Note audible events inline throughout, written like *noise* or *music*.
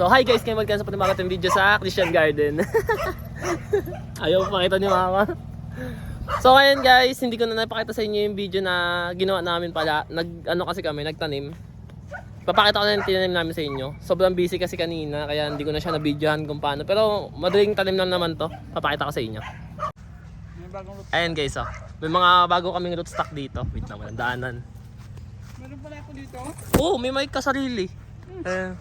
So hi guys, ngayon magkano sa panimagat ng video sa Christian Garden. *laughs* Ayaw pakita ni mama. So ngayon guys, hindi ko na napakita sa inyo yung video na ginawa namin pala. Nag ano kasi kami, nagtanim. Papakita ko na yung tinanim namin sa inyo. Sobrang busy kasi kanina, kaya hindi ko na siya na-videohan kung paano. Pero madaling tanim lang naman to. Papakita ko sa inyo. Ayan guys, oh. May mga bago kaming rootstock dito. Wait lang, walang daanan. Meron pala ako dito. Oo, may mic ka sarili. Eh,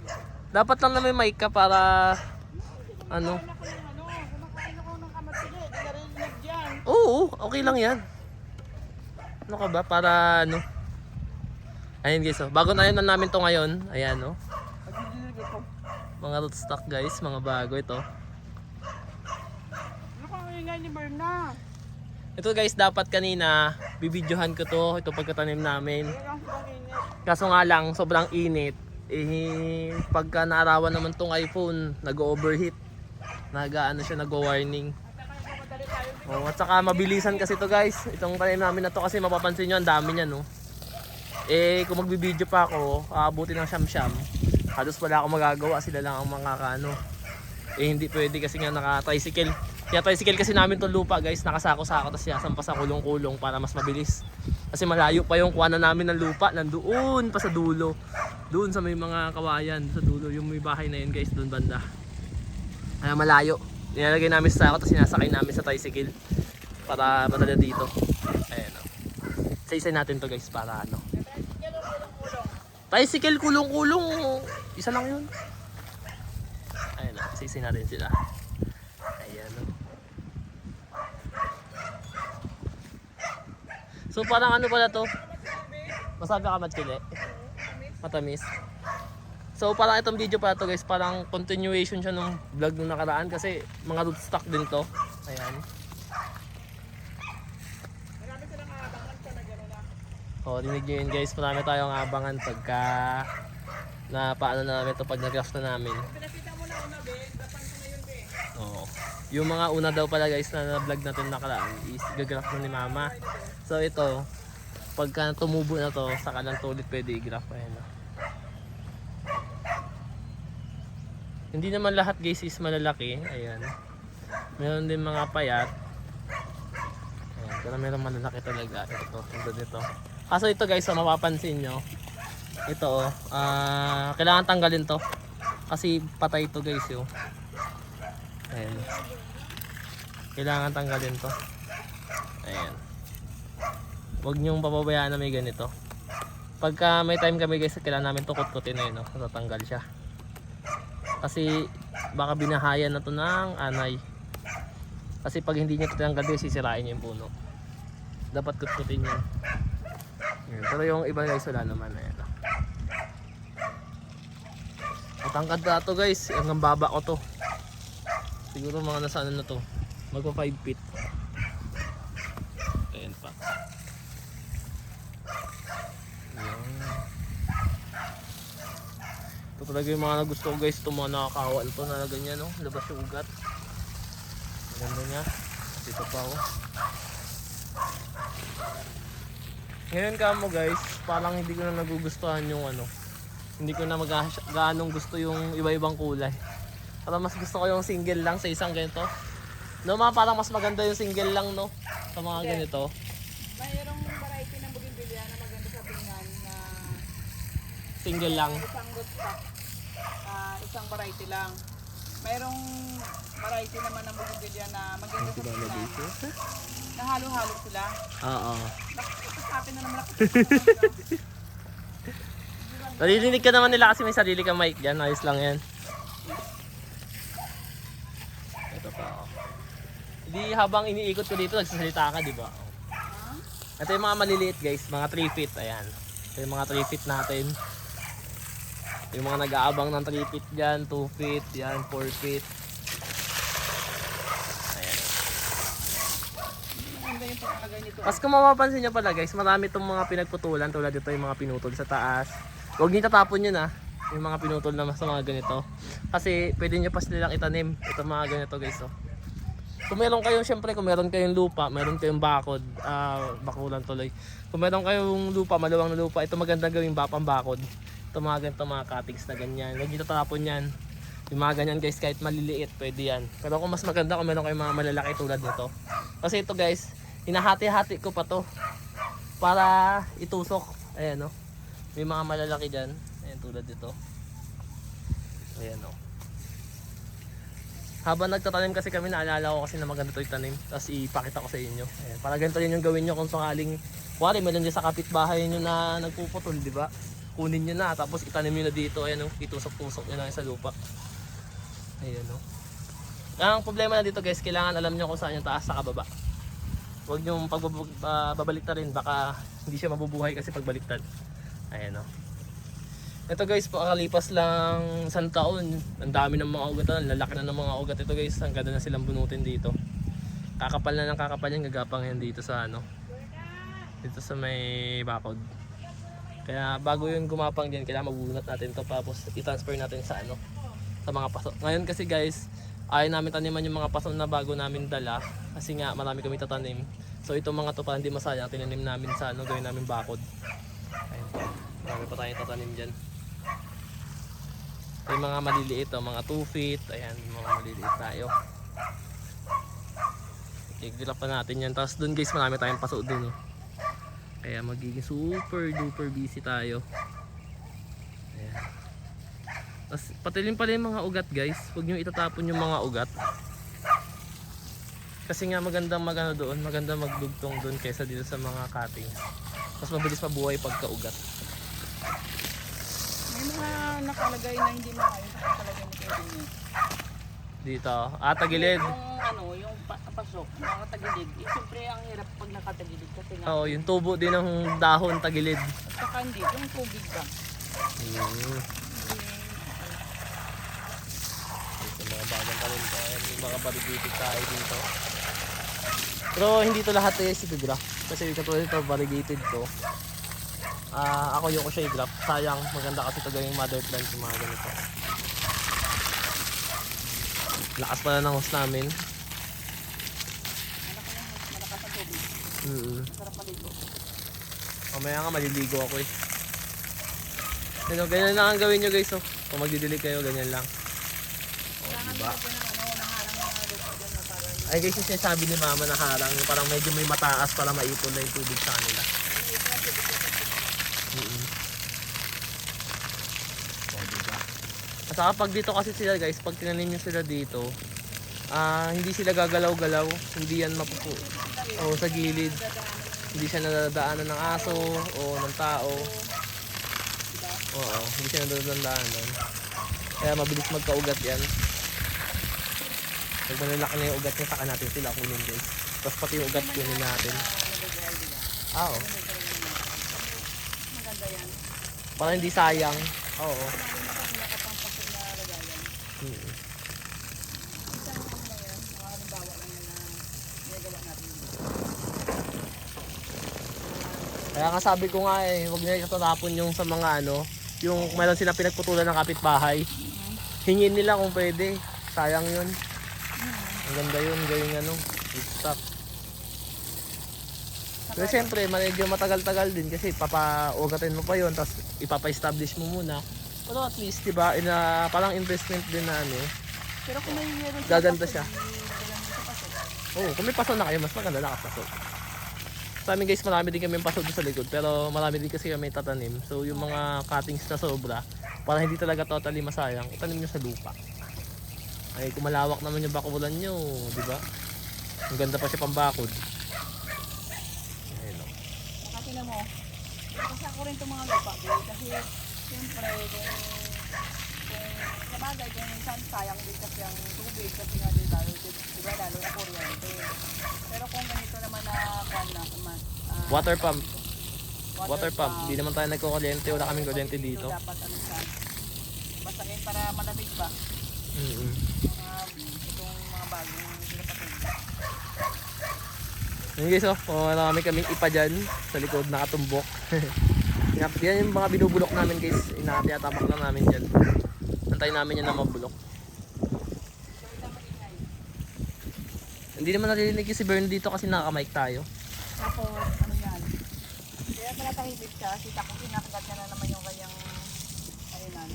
dapat lang na may mic ka para ano. Oo, okay lang 'yan. Ano ka ba para ano? Ayun guys, oh. bago na na namin to ngayon. Ayan, oh. Mga rootstock guys, mga bago ito. Ito guys, dapat kanina bibidyohan ko to, ito pagkatanim namin. Kaso nga lang, sobrang init. Eh, pagka naarawan naman tong iPhone, nag-overheat. Nag-ano siya, nag-warning. Oh, at saka mabilisan kasi to guys. Itong tanim namin na to kasi mapapansin nyo, ang dami niya no. Eh, kung magbibideo pa ako, aabuti ng siyam-siyam. Halos wala akong magagawa, sila lang ang mga ano. Eh, hindi pwede kasi nga naka-tricycle. Kaya tricycle kasi namin to lupa guys, nakasako-sako tapos yasampa sa kulong-kulong para mas mabilis. Kasi malayo pa yung kuha na namin ng lupa, nandoon pa sa dulo. Doon sa may mga kawayan, sa dulo, yung may bahay na yun guys, doon banda. Kaya malayo. Nilalagay namin sa sako tapos sinasakay namin sa tricycle para madala dito. Ayan o. Isa-isa natin to guys para ano. Tricycle kulong-kulong. Isa lang yun. Ayan o. Isa-isa natin sila. Ayan o. So parang ano pala to? Masabi ka matchili? Matamis. So parang itong video pala to guys, parang continuation siya nung vlog nung nakaraan kasi mga rootstock din to. Ayan. Marami silang abangan sa na na. O, dinig nyo yun guys, marami tayong abangan pagka na paano na namin ito pag nag-craft na namin. Pinakita mo na una, be. Dapan ko na yun, be. Oo. Yung mga una daw pala guys na na-vlog natin nakaraan is gagraph na ni mama. So ito, pagka tumubo na to, saka lang to ulit pwede i-graph. Ayan o. Hindi naman lahat guys is malalaki. Ayan. Meron din mga payat. Ayan. Pero meron malalaki talaga. Ito, ito dito. Kaso ito guys, so mapapansin nyo. Ito oh, ah, kailangan tanggalin to. Kasi patay to guys yung. Ayan. Kailangan tanggalin to. Ayan. Huwag niyong papabayaan na may ganito. Pagka may time kami guys, kailangan namin to kutkutin na yun, no? Natatanggal siya. Kasi baka binahayan na to ng anay. Kasi pag hindi niya tatanggal guys, sisirain niya yung puno. Dapat kutkutin. Ayan. Pero yung iba guys, wala naman. Ayan. oh. Matangkad na to guys, hanggang baba ko to. Siguro mga nasa ano na to. Magpa 5 feet. Ayan pa. Ayan. Ito talaga yung mga nagusto ko guys. Ito mga nakakawa ito na ganyan no. Labas yung ugat. Maganda niya. Dito pa oh. Ngayon ka mo guys, parang hindi ko na nagugustuhan yung ano. Hindi ko na mag gaanong gusto yung iba-ibang kulay. Parang mas gusto ko yung single lang sa isang ganito. No, mga parang mas maganda yung single lang, no? Sa mga ganito. Mayroong variety ng bougainvillea na maganda sa tingnan na Single lang. isang rootstock. Ah, isang variety lang. Mayroong variety naman ng bougainvillea na maganda sa tingnan. Na halo-halo sila. Oo. Sa akin na naman ako? *laughs* Narinig ka naman nila kasi may sarili kang mic dyan. Ayos lang yan. Ito pa, oh. Hindi habang iniikot ko dito, nagsasalita ka, di ba? Ito yung mga maliliit guys, mga 3 feet, ayan. Ito yung mga 3 feet natin. Yung mga nag-aabang ng 3 feet dyan, 2 feet, yan, 4 feet. Tapos kung mapapansin nyo pala guys, marami itong mga pinagputulan tulad dito yung mga pinutol sa taas. Huwag nyo tatapon yun ah, yung mga pinutol na sa mga ganito. Kasi pwede nyo pa silang itanim, ito mga ganito guys oh. Kung meron kayong, syempre kung meron kayong lupa, meron kayong bakod, ah, bakulan tuloy. Kung meron kayong lupa, maluwang na lupa, ito magandang gawing bapang bakod. Ito mga ganito mga cuttings na ganyan. Huwag nyo tatapon yan. Yung mga ganyan guys, kahit maliliit, pwede yan. Pero kung mas maganda kung meron kayong mga malalaki tulad nito. Kasi ito guys, hinahati-hati ko pa to. Para itusok. Ayan no. May mga malalaki dyan. Ayan tulad nito. Ayan no. Habang nagtatanim kasi kami, naalala ko kasi na maganda ito itanim. Tapos ipakita ko sa inyo. Ayan, para ganito rin yung gawin nyo kung sakaling, kuwari meron dyan sa kapitbahay nyo na nagpuputol, di ba? Kunin nyo na, tapos itanim nyo na dito. Ayan, oh, itusok-tusok nyo na sa lupa. Ayan, no. Ang problema na dito guys, kailangan alam nyo kung saan yung taas sa kababa. Huwag nyo pagbabaliktad rin, baka hindi siya mabubuhay kasi pagbaliktad. Ayan, no. Ito guys, pakalipas lang isang taon, ang dami ng mga ugat na, lalaki na ng mga ugat ito guys, ang ganda na silang bunutin dito. Kakapal na ng kakapal yan, gagapang yan dito sa ano, dito sa may bakod. Kaya bago yung gumapang dyan, kailangan mabunot natin to tapos i-transfer natin sa ano, sa mga paso. Ngayon kasi guys, ayaw namin taniman yung mga paso na bago namin dala kasi nga marami kami tatanim. So itong mga to para hindi masayang, tinanim namin sa ano, gawin namin bakod. Ayun. Marami pa tayong tatanim dyan. Ito yung mga maliliit, oh, mga 2 feet. Ayan, mga maliliit tayo. I-grip pa natin yan. Tapos dun guys, marami tayong paso dun. Oh. Kaya magiging super duper busy tayo. Ayan. Tapos patilin pala yung mga ugat guys. Huwag nyo itatapon yung mga ugat. Kasi nga magandang magano doon, magandang magdugtong doon kaysa dito sa mga cuttings. Mas mabilis mabuhay pagka ugat. May mga nakalagay na hindi ang nakalagay ni Kevin. eh. Dito, ah, tagilid. Yung ano, yung pa- pasok, nakatagilid. Eh, siyempre ang hirap pag nakatagilid kasi nga. Oo, yung tubo din ng dahon tagilid. At saka hindi, yung tubig ba? Mm. Ito mga bagong talim ko. May mga variegated tayo dito. Pero hindi to lahat eh, si Graph. Kasi katulad ito, variegated to. Ah, ako yung ko siya i-graph. Sayang, maganda kasi ito gawing mother plant yung mga ganito. Lakas pala ng host namin. Malakas ang tubig. Mm Sarap maligo. Mamaya nga maliligo ako eh. Ano, ganyan lang ang gawin nyo guys oh. Kung magdidilig kayo, ganyan lang. Oh, diba? Ano, Ay guys, yung sinasabi ni mama na harang, parang medyo may mataas para maipon na yung tubig sa kanila. Mm Oh, diba? At saka pag dito kasi sila guys, pag tinanim nyo sila dito, ah hindi sila gagalaw-galaw, hindi yan mapupu. O sa gilid, hindi siya nadadaanan ng aso o ng tao. Oo, hindi siya nadadaanan. Kaya mabilis magkaugat yan. Pag malalaki na yung ugat niya, saka natin sila kunin guys. Tapos pati yung ugat kunin natin. Ah, oo. Para hindi sayang. Oo. Nakapangpasok na lagayan. Mm. Isang ano lang yan, mga halimbawa lang yan na ginagawa natin dito. Kaya nga sabi ko nga eh, huwag nila itatapon yung sa mga ano, yung mayroon sila pinagputulan ng kapitbahay. Hingin nila kung pwede. Sayang yun. Ang ganda yun, gawing ano, stock. Pero syempre, medyo matagal-tagal din kasi papaugatin mo pa yun, tapos ipapa-establish mo muna. Pero at least, di ba, ina, parang investment din na ano. Pero kung may meron Gaganda siya. Oo, oh, kung may paso na kayo, mas maganda nakapaso. Sa amin guys, marami din kami paso sa likod, pero marami din kasi kami tatanim. So yung mga cuttings na sobra, para hindi talaga totally masayang, itanim nyo sa lupa. Ay, kung malawak naman yung bakulan nyo, di ba? Ang ganda pa siya pambakod. Ayun, oh. Kasi na mo, kasi ako rin itong mga lupa. Kasi siyempre, kung, kung sabagay, kung minsan sayang din kasi ang tubig kasi nga din lalo, di di ba, lalo na kuryente. Pero kung ganito naman na, kwan na, ah, Water pump. Water pump. Di naman tayo nagkukuryente, wala kaming kuryente dito. Dapat ano siya, basahin para malamig ba? Mm Mga, itong mga bagong. Yun guys, oh, oh, marami kaming ipa dyan sa likod, nakatumbok. *laughs* Yan yung mga binubulok namin guys, inatiyatapak lang namin dyan. Antayin namin yan na mabulok. Hindi naman naririnig si Bern dito kasi nakaka-mic tayo. Tapos, ano yan? Kaya pala tahimik siya, kita ko kinakagat niya na naman yung kanyang, ayunan.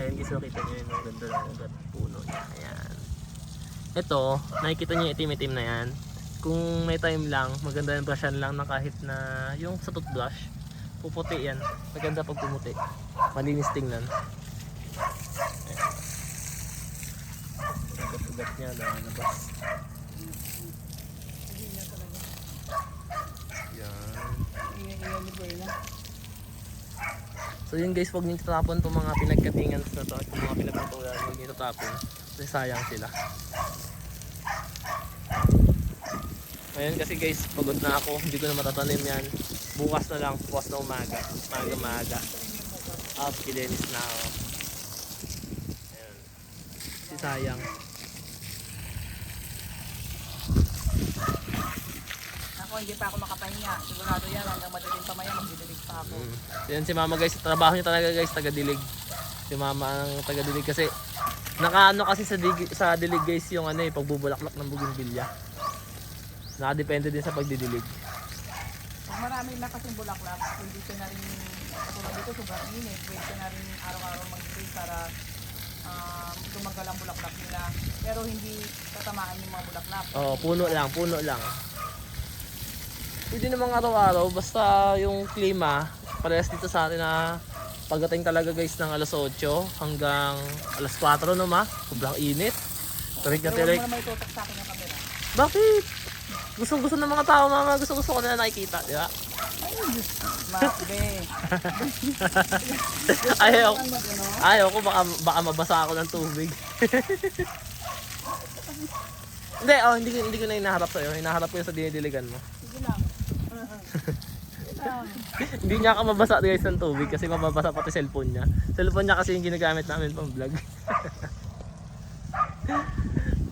Ayan guys, nakita nyo yun. Ang ganda ng ugat puno niya. Ayan. Ito, nakikita nyo yung itim-itim na yan. Kung may time lang, maganda yung brushan lang na kahit na yung sa toothbrush, puputi yan. Maganda pag pumuti. Malinis tingnan. Ugat-ugat niya. Yan. Ingay-ingay ni Buena. So yun guys, huwag niyo tatapon itong mga pinagkatingan na to, itong mga pinagpatulan, huwag niyo tatapon. Kasi sayang sila. Ngayon kasi guys, pagod na ako, hindi ko na matatanim yan. Bukas na lang, bukas na umaga. Maga maga. Ah, kilenis na ako. Ayan. Si sayang. Ako, hindi pa ako makapahinga. Sigurado yan, hanggang madaling pamaya, magdidilig pa ako. Mm. Yan si mama guys, trabaho niya talaga guys, taga-dilig. Si mama ang taga-dilig kasi nakaano kasi sa dig, sa dilig guys yung ano eh, pagbubulaklak ng bougainvillea. Nakadepende din sa pagdidilig. Pag marami na kasing bulaklak, hindi ka na rin, katulad dito, sobrang init. Pwede ka na rin araw-araw mag-spray para um, tumagal ang bulaklak nila. Pero hindi tatamaan yung mga bulaklak. Oh, puno lang, puno lang. Pwede namang araw-araw, basta yung klima, parehas dito sa atin na pagdating talaga guys ng alas 8 hanggang alas 4 no ma, sobrang init. Tirik na camera. Bakit? Gustong gusto ng mga tao mama, gusto gusto ko na nakikita, di ba? Ayaw, ayaw ko baka, baka mabasa ako ng tubig. *laughs* hindi, oh, hindi, ko- hindi ko na hinaharap sa'yo. Hinaharap ko yung sa dinidiligan mo. *laughs* Hindi niya ka mabasa guys ng tubig kasi mababasa pati cellphone niya. Cellphone niya kasi yung ginagamit namin pang vlog. *laughs*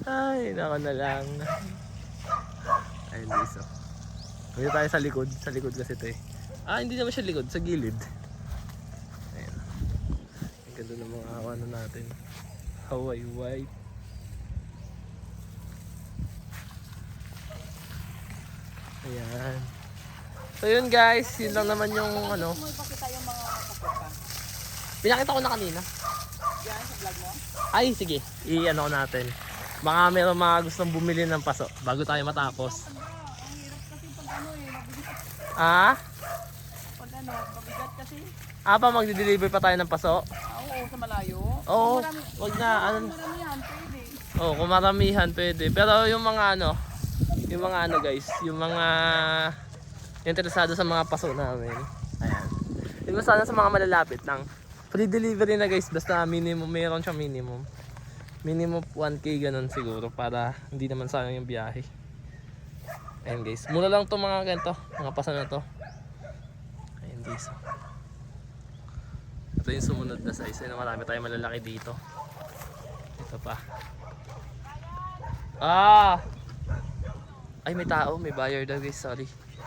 Ay, nako na lang. Ayun, Liso. Dito tayo sa likod. Sa likod kasi ito eh. Ah, hindi naman siya likod. Sa gilid. Ayun. Ang ganda ng mga ano natin. Hawaii white. Ayan. So yun guys, yun lang naman yung ano. Mga? Pinakita ko na kanina. Yan, sa vlog mo? Ay, sige. I-ano natin. Baka meron mga gustong bumili ng paso bago tayo matapos. Ah? Pag ano, mabigat kasi. Ah pa, magdi-deliver pa tayo ng paso? Oo, sa malayo. Oo, wag na. Ano, marami yan, pwede. oh, kung maramihan pwede. Pero yung mga ano, yung mga ano guys, yung mga interesado sa mga paso namin. Ayan. Yung sana sa mga malalapit lang. Free delivery na guys, basta minimum, mayroon siyang minimum. Minimum 1k ganun siguro para hindi naman sayang yung biyahe. Ayan guys, mura lang to mga ganito, mga paso na to. Ayan guys. Ito yung sumunod na size, na marami tayong malalaki dito. Ito pa. Ah! Ay, may tao, may buyer daw guys, sorry.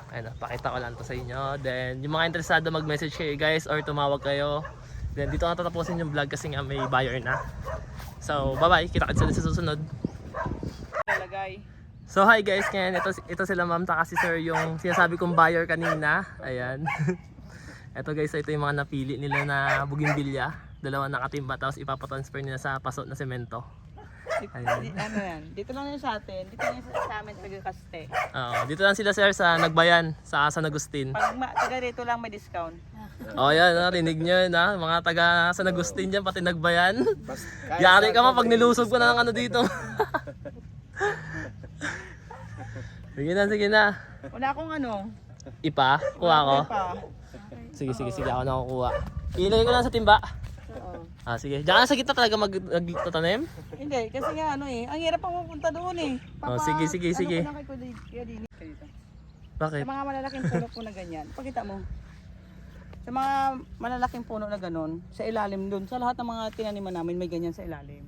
Ayun, pakita ko lang to sa inyo. Then, yung mga interesado mag-message kayo guys or tumawag kayo. Then, dito na tatapusin yung vlog kasi nga may buyer na. So, bye-bye. Kita-kits ulit sa susunod. Lalagay. So, hi guys. Ngayon, ito, ito sila ma'am taka si sir yung sinasabi kong buyer kanina. Ayan. *laughs* ito guys, ito yung mga napili nila na bugimbilya. Dalawa nakatimba tapos ipapatransfer nila sa pasok na semento. Di- ano yan? Dito lang yan sa atin. Dito lang yan sa, sa amin, taga Kaste. Oo, dito lang sila sir sa Nagbayan, sa San Agustin. Pag ma- taga rito lang may discount. Oh, yan, narinig nyo yun ha. Mga taga San Agustin dyan, pati Nagbayan. *laughs* Yari ka mo pag nilusob ko na ng ano dito. *laughs* sige na, sige na. Wala akong ano. Ipa, kuha ko. Pa. Sige, sige, sige, ako na kukuha. Ilagay ko lang sa timba. Oo. Ah, sige. Diyan sa gitna talaga mag magtatanim? Hindi, kasi nga ano eh. Ang hirap ang pupunta doon eh. Oh, sige, sige, sige. Ano ko lang kay Kuya Kuya Dini dito. Bakit? Sa mga malalaking puno po na ganyan. Pakita mo. Sa mga malalaking puno na ganon, sa ilalim doon, sa lahat ng mga tinaniman namin may ganyan sa ilalim.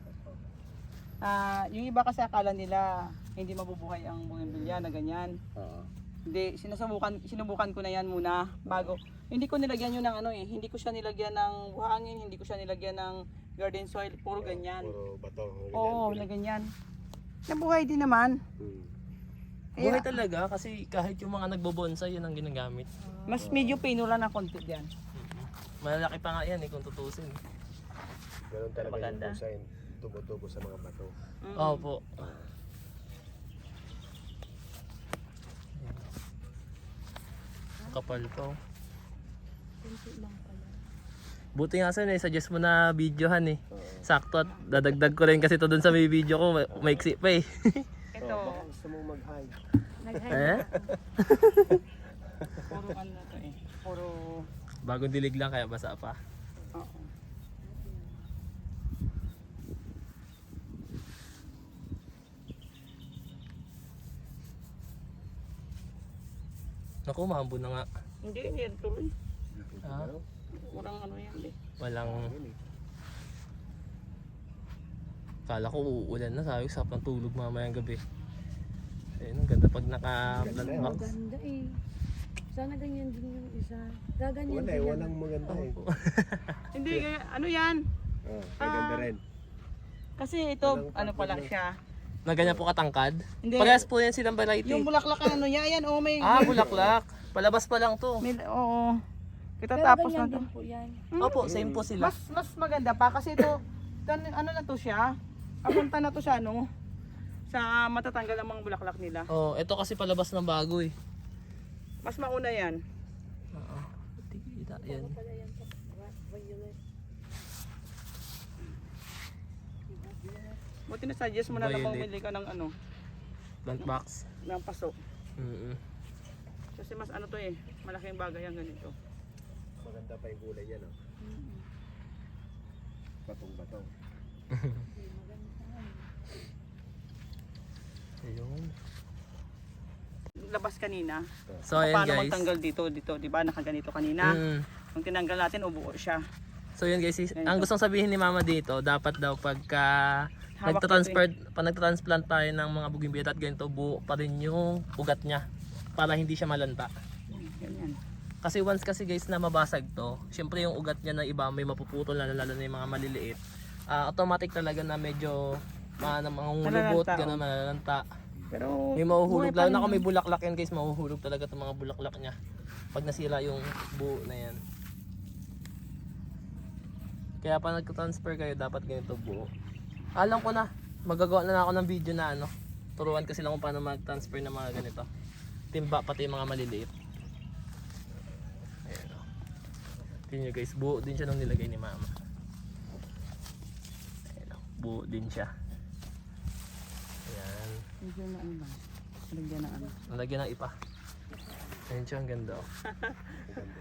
Ah, yung iba kasi akala nila hindi mabubuhay ang bougainvillea na ganyan. Hindi, sinusubukan, sinubukan ko na yan muna bago. Hindi ko nilagyan yun ng ano eh, hindi ko siya nilagyan ng buhangin, hindi ko siya nilagyan ng garden soil, puro ganyan. Puro bato. Oo, na ganyan. Nabuhay din naman. Hmm. Kaya, Buhay talaga kasi kahit yung mga nagbobonsai yun ang ginagamit. mas medyo pino lang ng konti yan. Malalaki pa nga yan eh kung tutusin. Ganun talaga Maganda. yung design. Tumutubo sa mga bato. Mm. Opo. Kapal to. Buti nga sa suggest mo na videohan eh. Sakto at dadagdag ko rin kasi to dun sa may video ko, may- maiksi pa eh. *laughs* Ito, baka gusto mong mag-hide. eh? *laughs* puro ano na to eh. Puro, Bagong dilig lang kaya basa pa. Naku, mahambo na nga. Hindi, hindi yan tuloy. Ah, Walang ano yan eh. walang... Kala ko uulan na, sabi ko sarap ng tulog mamayang gabi. Ayun, ang ganda pag naka-flat box. Maganda eh. Sana ganyan din yung isa. Gaganyan Wala din eh, lang. walang maganda eh. *laughs* Hindi, kaya, ano yan? Oh, maganda rin. Kasi ito, Walang ano pala pagpapalo. siya. Na ganyan po katangkad. Hindi. Parehas po yan silang variety. Yung bulaklak ano niya, yan, oh, may... Ah, bulaklak. Palabas pa lang to. may oo. Kita Pero tapos ganyan na to. po yan. Opo, same po sila. Mas mas maganda pa kasi ito tan, ano na to siya. Apunta na to sa ano sa matatanggal ang mga bulaklak nila. Oh, ito kasi palabas ng bago eh. Mas mauna yan. Oo. Kita yan. Buti na suggest mo na lang Violet. bumili ka ng ano, Plant box. ng paso. Mm Kasi mas ano to eh, malaking bagay ang ganito. Maganda pa yung kulay yan oh. Batong bato. *laughs* Ayun. Labas kanina. So ayan Paano guys. magtanggal dito, dito, 'di ba? Nakaganito kanina. Mm. Nung tinanggal natin, ubuo siya. So yun guys, is- ang gustong sabihin ni mama dito, dapat daw pagka nagtatransfer, pag nagtransplant tayo ng mga bougainvillea at ganito, buo pa rin yung ugat niya para hindi siya malanta. Ganyan. Kasi once kasi guys na mabasag to, syempre yung ugat niya ng iba may mapuputol lalo lalo na yung mga maliliit. Ah, automatic talaga na medyo mga mangungulubot, Malalanta, gano'n, malalanta. Pero May mahuhulog, lalo na kung may bulaklak yan guys, mahuhulog talaga itong mga bulaklak niya. Pag nasira yung buo na yan. Kaya pa nagka-transfer kayo, dapat ganito buo. Alam ko na, magagawa na ako ng video na ano. Turuan kasi lang kung paano mag-transfer ng mga ganito. Timba, pati yung mga maliliit. Ayan o. Tingnan nyo guys, buo din siya nung nilagay ni mama. Ayan o, buo din siya. Ayan. Medyo na ano. Lagyan ng ano. Nalagyan ng ipa. Ayun siya, ang ganda oh.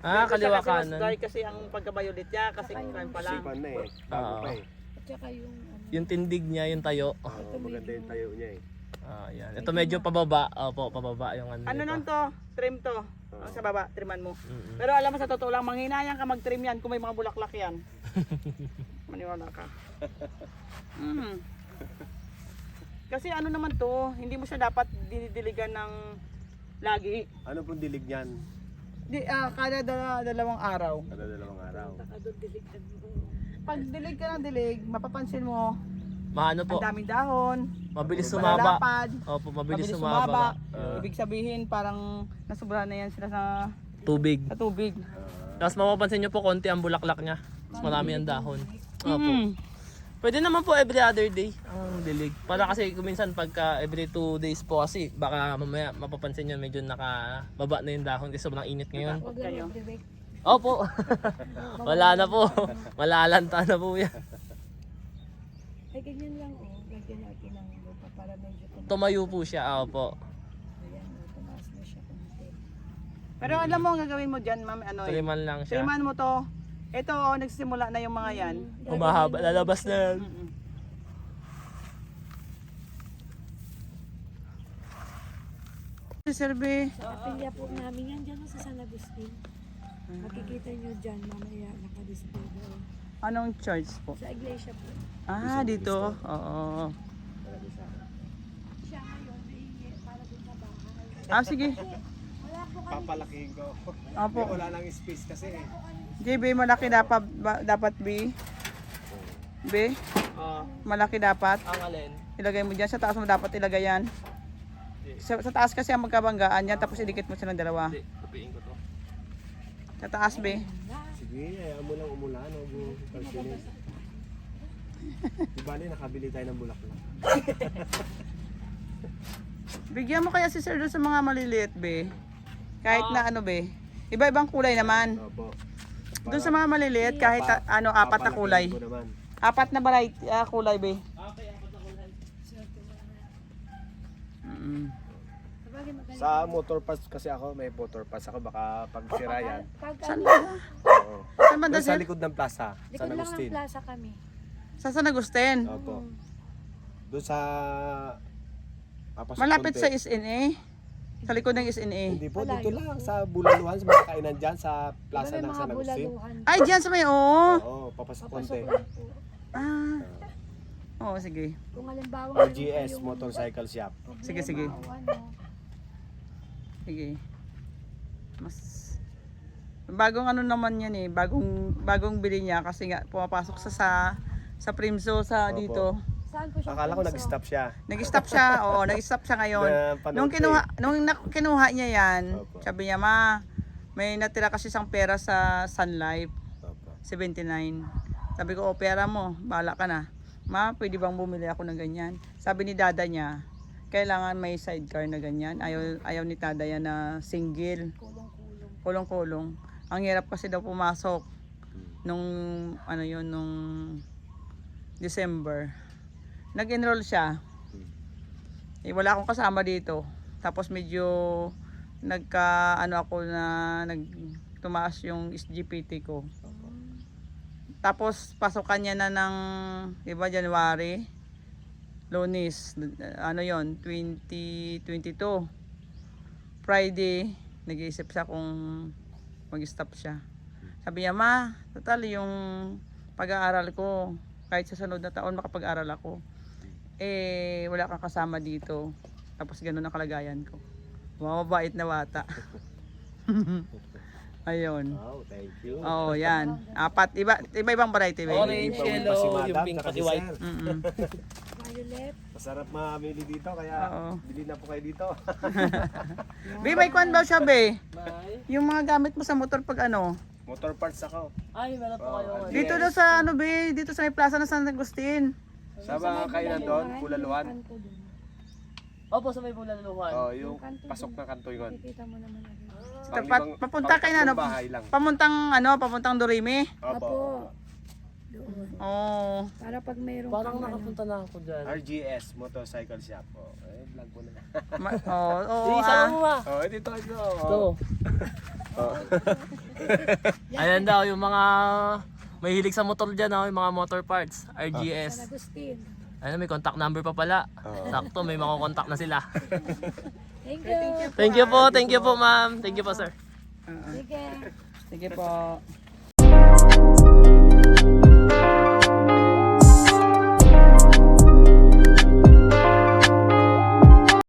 *laughs* ah, kaliwa Kasi kanan. kasi ang pagka-violet niya kasi crime pa lang. Sipan na eh. Bago pa eh. At saka yung. Yung tindig niya, yung tayo. Oo, maganda yung tayo niya eh. Ah, yan. Ito medyo pababa. Opo, pababa yung ano. Ano nito. nun to? Trim to. Ang sa baba, triman mo. Mm-mm. Pero alam mo sa totoo lang, manghinayang ka mag-trim yan kung may mga bulaklak yan. *laughs* Maniwala ka. Mm. Kasi ano naman to, hindi mo siya dapat dinidiligan ng lagi. Ano pong dilig niyan? Di, ah, kada dala- dalawang araw. Kada dalawang araw. Pag dilig ka ng dilig, mapapansin mo, Maano po? ang daming dahon, Mabilis sumaba. malalapad, Opo, mabilis, mabilis sumaba. sumaba. Ah, Ibig sabihin, parang nasubra na yan sila sa, tubig. sa tubig. Tapos mapapansin nyo po konti ang bulaklak niya. Mas marami ang dahon. Opo. Mm. Pwede naman po every other day ang dilig. Para kasi kuminsan pagka every two days po kasi baka mamaya mapapansin nyo medyo nakababa na yung dahon kasi sobrang init ngayon. Huwag Kayo. Opo. *laughs* Wala na po. Malalanta na po yan. Ay ganyan lang oh. Lagyan natin ng lupa para medyo tumaas. Tumayo po siya. Opo. Ayan oh, tumaas na siya konti. Pero alam mo ang gagawin mo dyan, ma'am, ano eh. Triman lang siya. Triman mo to. Ito, oh, nagsisimula na yung mga yan. Humahaba. Lalabas na yan. Mm-mm. Serbe. Kapilya po namin yan dyan oh, sa San Agustin. Makikita nyo dyan mamaya nakadisplay doon. Anong church po? Sa iglesia po. Ah, dito. Oo. Siya ngayon may para doon sa bahay. Ah, sige. Wala po kami. Papalakihin ko. Opo. Wala nang space kasi eh. JB, malaki dapat, ba- dapat B. B, Ah, malaki dapat. ang alin? Ilagay mo dyan. Sa taas mo dapat ilagay yan. Sa, sa taas kasi ang magkabanggaan yan, tapos idikit mo silang dalawa. Hindi. Sa taas, B. Sige, hayaan mo lang umulan. Huwag mo kalsinin. Di bali, nakabili tayo ng bulaklak. *laughs* Bigyan mo kaya si sir doon sa mga maliliit, be. Kahit na ano, be. Iba-ibang kulay naman. Opo. Doon sa mga maliliit, kahit ah, ano, apat na kulay. Papalakihin ko naman. Apat na variety, ah, kulay, be. Mm. Sabagay magaling. Sa motor pass kasi ako, may motor pass ako. Baka pag sira yan. Pag Saan ano, ba? Oo. Saan ba Doon sa sir? likod ng plaza, likod San lang ng Agustin. plaza kami. Sa San Agustin. Opo. Doon sa... Papasok Malapit konti. sa SNA. Sa likod ng SNA. Hindi po, Malayo dito lang sa Bulaluhan, sa mga kainan dyan, sa plaza May ng mga San Agustin. bulaluhan. Ay, diyan sa may, oo. Oo, papasok Papasok konti. lang po. Ah. Oo, sige. Kung halimbawa yung Motorcycle Shop. Sige, sige. ano, Sige. Mas bagong ano naman yan eh, bagong bagong bili niya kasi nga pumapasok sa sa sa Primzo sa Opo. dito. Saan po siya? Akala ko nag-stop siya. Nag-stop siya. *laughs* Oo, nag-stop siya ngayon. Na Nung kinuha eh. nung na, kinuha niya yan, Opo. sabi niya, "Ma, may natira kasi isang pera sa Sun Life, Opo. 79." Sabi ko, "O, pera mo, bala ka na." Ma, pwede bang bumili ako ng ganyan? Sabi ni dada niya, kailangan may sidecar na ganyan. Ayaw, ayaw ni tada yan na single. Kulong-kulong. Ang hirap kasi daw pumasok nung ano yun nung December. Nag-enroll siya. Eh, wala akong kasama dito. Tapos medyo nagka ano ako na nag tumaas yung SGPT ko. Tapos pasokan niya na ng 'di ba January. Lunes, ano yon 2022. Friday, nag-iisip siya kung mag-stop siya. Sabi niya, ma, total yung pag-aaral ko, kahit sa sunod na taon makapag-aral ako, eh, wala kang kasama dito. Tapos ganun ang kalagayan ko. Wow, mabait na bata. *laughs* Ayun. Wow, thank you. Oh, yan. Apat, iba, iba-ibang variety. baby. Orange, yellow, yung pink pati white. Sir. Mm-mm. *laughs* Violet. Masarap mamili dito, kaya Oo. bili na po kayo dito. *laughs* Be, may kwan ba siya, be? May. Yung mga gamit mo sa motor pag ano? Motor parts ako. Ay, meron po Oo, kayo. RGS. Dito daw sa ano, be? Dito sa may plaza ng San Agustin. Sa mga kainan doon, Bulaluhan. Kanto dun. Opo, sa may bulaluhan. Oh, yung kanto pasok dun. na kanto yun. Makikita mo naman agad. Pa- Panglibang- papunta kayo na, ano? pangtatlong bahay lang. Pamuntang ano, pamuntang Dorime. Opo. Apo. Doon. Oh. Para pag mayroong Parang kang ano, nakapunta na ako dyan. RGS Motorcycle Shop. Oh, eh, vlog mo na. Ma- oh, *laughs* oh, Isa ah. mo ma. Oh, ito, ito. ito. Oh. Oh. *laughs* Ayan daw yung mga may hilig sa motor dyan, oh, yung mga motor parts. San RGS. Agustin. Ayun, may contact number pa pala. Oo. Sakto, may mga contact na sila. *laughs* Thank you. Thank you po, thank you po ma'am. Thank you po sir. Sige. Sige po. thank you